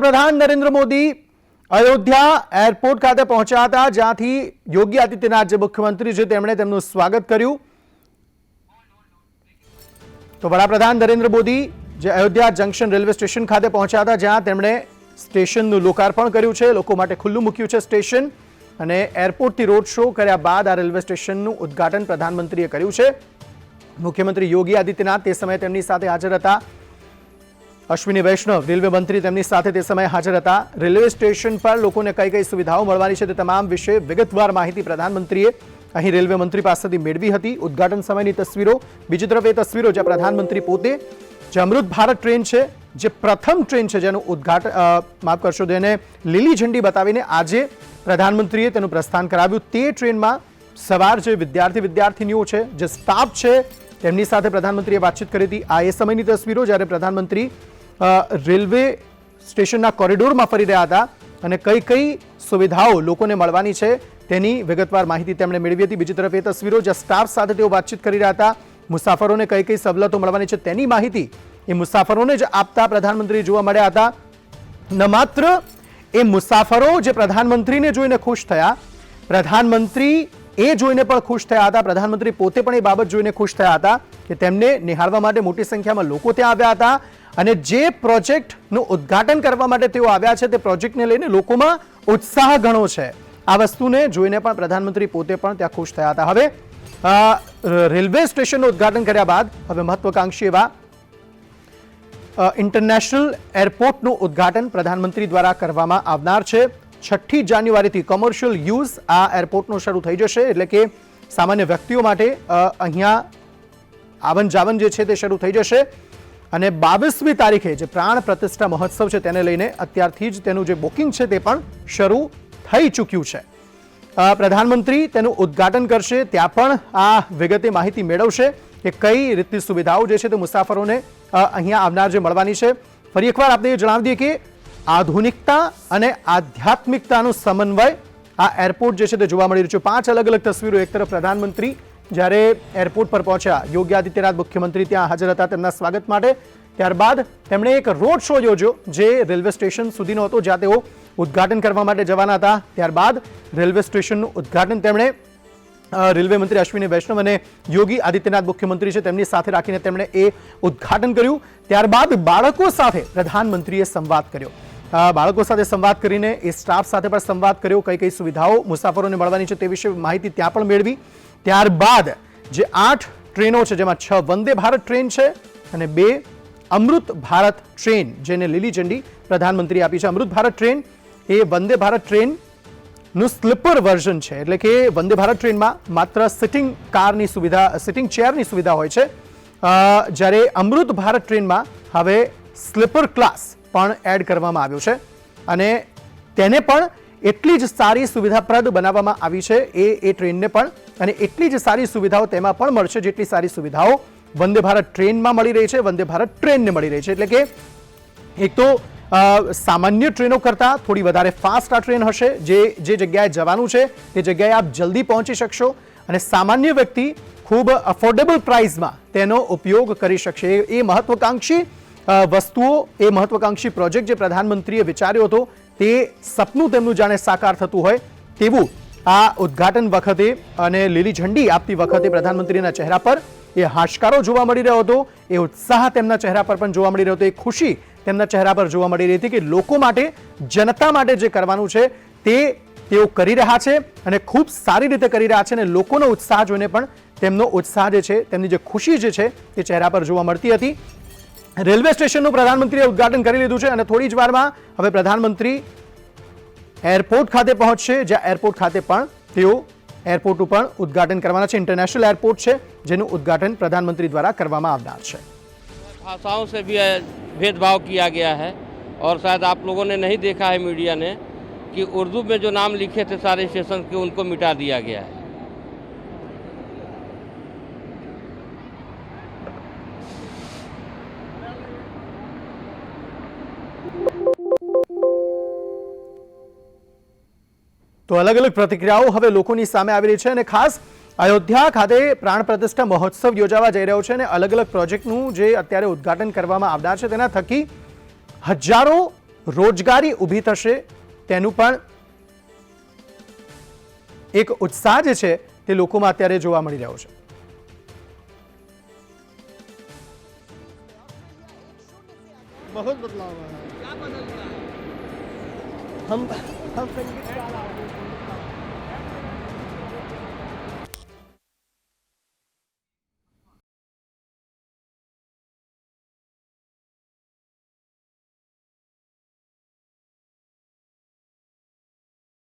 વડાપ્રધાન નરેન્દ્ર મોદી અયોધ્યા એરપોર્ટ ખાતે પહોંચ્યા હતા, જ્યાંથી યોગી આદિત્યનાથ જે મુખ્યમંત્રી છે, તેમણે તેમનું સ્વાગત કર્યું. તો વડાપ્રધાન નરેન્દ્ર મોદી જે અયોધ્યા જંકશન રેલવે સ્ટેશન ખાતે પહોંચ્યા હતા, જ્યાં તેમણે સ્ટેશનનું લોકાર્પણ કર્યું છે, લોકો માટે ખુલ્લું મૂક્યું છે સ્ટેશન અને એરપોર્ટથી રોડ શો કર્યા બાદ આ રેલવે સ્ટેશનનું ઉદ્ઘાટન પ્રધાનમંત્રીએ કર્યું છે. મુખ્યમંત્રી યોગી આદિત્યનાથ તે સમયે તેમની સાથે હાજર હતા. અશ્વિની વૈષ્ણવ, રેલવે મંત્રી તેમની સાથે તે સમયે હાજર હતા. રેલવે સ્ટેશન પર લોકોને કઈ કઈ સુવિધાઓ મળવાની છે તે તમામ વિશે વિગતવાર માહિતી પ્રધાનમંત્રીએ અહીં રેલવે મંત્રી પાસેથી મેળવી હતી. ઉદ્ઘાટન સમયની તસવીરો. બીજી તરફ એ તસવીરો જ્યાં પ્રધાનમંત્રી પોતે જે અમૃત ભારત ટ્રેન છે, જે પ્રથમ ટ્રેન છે જેનું ઉદ્ઘાટન માફ કરશો તેને લીલી ઝંડી બતાવીને આજે પ્રધાનમંત્રીએ તેનું પ્રસ્થાન કરાવ્યું. તે ટ્રેનમાં સવાર જે વિદ્યાર્થી વિદ્યાર્થીનીઓ છે, જે સ્ટાફ છે, તેમની સાથે પ્રધાનમંત્રીએ વાતચીત કરી હતી. આ એ સમયની તસવીરો જ્યારે પ્રધાનમંત્રી રેલવે સ્ટેશનના કોરિડોરમાં ફરી રહ્યા હતા અને કઈ કઈ સુવિધાઓ લોકોને મળવાની છે તેની વિગતવાર માહિતી તેમણે મેળવી હતી. બીજી તરફ એ તસવીરો જે સ્ટાફ સાથે તેઓ વાતચીત કરી રહ્યા હતા. મુસાફરોને કઈ કઈ સવલતો મળવાની છે તેની માહિતી એ મુસાફરોને જ આપતા પ્રધાનમંત્રી જોવા મળ્યા હતા. ન માત્ર એ મુસાફરો જે પ્રધાનમંત્રીને જોઈને ખુશ થયા, પ્રધાનમંત્રી એ જોઈને પણ ખુશ થયા હતા. પ્રધાનમંત્રી પોતે પણ એ બાબત જોઈને ખુશ થયા હતા કે તેમને નિહાળવા માટે મોટી સંખ્યામાં લોકો ત્યાં આવ્યા હતા અને જે પ્રોજેક્ટનું ઉદ્ઘાટન કરવા માટે તેઓ આવ્યા છે તે પ્રોજેક્ટને લઈને લોકોમાં ઉત્સાહ ઘણો છે. આ વસ્તુને જોઈને પણ પ્રધાનમંત્રી પોતે પણ ત્યાં ખુશ થયા હતા. હવે રેલવે સ્ટેશનનું ઉદ્ઘાટન કર્યા બાદ હવે મહત્વકાંક્ષી એવા ઇન્ટરનેશનલ એરપોર્ટનું ઉદ્ઘાટન પ્રધાનમંત્રી દ્વારા કરવામાં આવનાર છે. છઠ્ઠી જાન્યુઆરીથી કોમર્શિયલ યુઝ આ એરપોર્ટનો શરૂ થઈ જશે એટલે કે સામાન્ય વ્યક્તિઓ માટે અહીંયા આવન જાવન જે છે તે શરૂ થઈ જશે. અને બાવીસમી તારીખે જે પ્રાણ પ્રતિષ્ઠા મહોત્સવ છે તેને લઈને અત્યારથી જ તેનું જે બુકિંગ છે તે પણ શરૂ થઈ ચૂક્યું છે. પ્રધાનમંત્રી તેનું ઉદ્ઘાટન કરશે, ત્યાં પણ આ વિગતે માહિતી મેળવશે કે કઈ રીતની સુવિધાઓ જે છે તે મુસાફરોને અહીંયા આવનાર જે મળવાની છે. ફરી એકવાર આપણે એ જણાવી દઈએ કે આધુનિકતા અને આધ્યાત્મિકતાનો સમન્વય આ એરપોર્ટ જે છે તે જોવા મળી રહ્યું છે. પાંચ અલગ અલગ તસવીરો. એક તરફ પ્રધાનમંત્રી જ્યારે એરપોર્ટ પર પહોંચ્યા, યોગી આદિત્યનાથ મુખ્યમંત્રી ત્યાં હાજર હતા તેમના સ્વાગત માટે. ત્યારબાદ તેમણે એક રોડ શો યોજ્યો જે રેલવે સ્ટેશન સુધીનો હતો, જ્યાં તેઓ ઉદ્ઘાટન કરવા માટે જવાના હતા. ત્યારબાદ રેલવે સ્ટેશનનું ઉદ્ઘાટન તેમણે રેલવે મંત્રી અશ્વિની વૈષ્ણવ અને યોગી આદિત્યનાથ મુખ્યમંત્રી છે, તેમની સાથે રાખીને તેમણે એ ઉદ્ઘાટન કર્યું. ત્યારબાદ બાળકો સાથે પ્રધાનમંત્રીએ સંવાદ કર્યો. બાળકો સાથે સંવાદ કરીને એ સ્ટાફ સાથે પણ સંવાદ કર્યો, કઈ કઈ સુવિધાઓ મુસાફરોને મળવાની છે તે વિશે માહિતી ત્યાં પણ મેળવી. ત્યારબાદ જે આઠ ટ્રેનો છે, જેમાં છ વંદે ભારત ટ્રેન છે અને બે અમૃત ભારત ટ્રેન, જેને લીલી ઝંડી પ્રધાનમંત્રી આપી છે. અમૃત ભારત ટ્રેન એ વંદે ભારત ટ્રેન નું સ્લીપર વર્ઝન છે. એટલે કે વંદે ભારત ટ્રેનમાં માત્ર સિટિંગ કારની સુવિધા સિટિંગ ચેરની સુવિધા હોય છે. જ્યારે અમૃત ભારત ટ્રેનમાં હવે સ્લીપર ક્લાસ પણ એડ કરવામાં આવ્યો છે. અને તેને પણ એટલી જ સારી સુવિધાપ્રદ બનાવવામાં આવી છે એ એ ટ્રેનને પણ. અને એટલી જ સારી સુવિધાઓ તેમાં પણ મળશે જેટલી સારી સુવિધાઓ વંદે ભારત ટ્રેનમાં મળી રહી છે, વંદે ભારત ટ્રેનને મળી રહી છે. એટલે કે એક તો સામાન્ય ટ્રેનો કરતાં થોડી વધારે ફાસ્ટ આ ટ્રેન હશે. જે જે જગ્યાએ જવાનું છે, તે જગ્યાએ આપ જલ્દી પહોંચી શકશો અને સામાન્ય વ્યક્તિ ખૂબ અફોર્ડેબલ પ્રાઇસમાં તેનો ઉપયોગ કરી શકશે. એ મહત્વકાંક્ષી વસ્તુઓ, એ મહત્વકાંક્ષી પ્રોજેક્ટ જે પ્રધાનમંત્રીએ વિચાર્યો હતો, તે સપનું તેમનું જાણે સાકાર થતું હોય તેવું આ ઉદ્ઘાટન વખતે અને લીલી ઝંડી આપતી વખતે પ્રધાનમંત્રીના ચહેરા પર એ હાશકારો જોવા મળી રહ્યો હતો. એ ઉત્સાહ તેમના ચહેરા પર પણ જોવા મળી રહ્યો હતો. એ ખુશી તેમના ચહેરા પર જોવા મળી રહી હતી કે લોકો માટે, જનતા માટે જે કરવાનું છે, તે તેઓ કરી રહ્યા છે અને ખૂબ સારી રીતે કરી રહ્યા છે અને લોકોનો ઉત્સાહ જોઈને પણ તેમનો ઉત્સાહ જે છે, તેમની જે ખુશી જે છે, તે ચહેરા પર જોવા મળતી હતી. રેલવે સ્ટેશનનું પ્રધાનમંત્રીએ ઉદઘાટન કરી લીધું છે અને થોડી જ વારમાં હવે પ્રધાનમંત્રી એરપોર્ટ ખાતે પહોંચશે, જ્યાં એરપોર્ટ ખાતે પણ તેઓ એરપોર્ટ ઉપર ઉદઘાટન કરવાના છે. ઇન્ટરનેશનલ એરપોર્ટ છે, જેનું ઉદઘાટન પ્રધાનમંત્રી દ્વારા કરવામાં આવનાર છે. ભાષાઓ સે ભી भेदभाव किया गया है और शायद आप लोगों ने नहीं देखा है मीडिया ने कि उर्दू में जो नाम लिखे थे सारे स्टेशन के उनको मिटा दिया गया है તો અલગ અલગ પ્રતિક્રિયાઓ હવે લોકોની સામે આવી રહી છે અને ખાસ અયોધ્યા ખાતે પ્રાણ પ્રતિષ્ઠા મહોત્સવ યોજાવા જઈ રહ્યો છે અને અલગ અલગ પ્રોજેક્ટનું જે અત્યારે ઉદ્ઘાટન કરવામાં આવનાર છે તેના થકી હજારો રોજગારી ઊભી થશે તેનું પણ એક ઉત્સાહ જે છે તે લોકોમાં અત્યારે જોવા મળી રહ્યો છે बहुत बदलाव आया है हम हम संगीत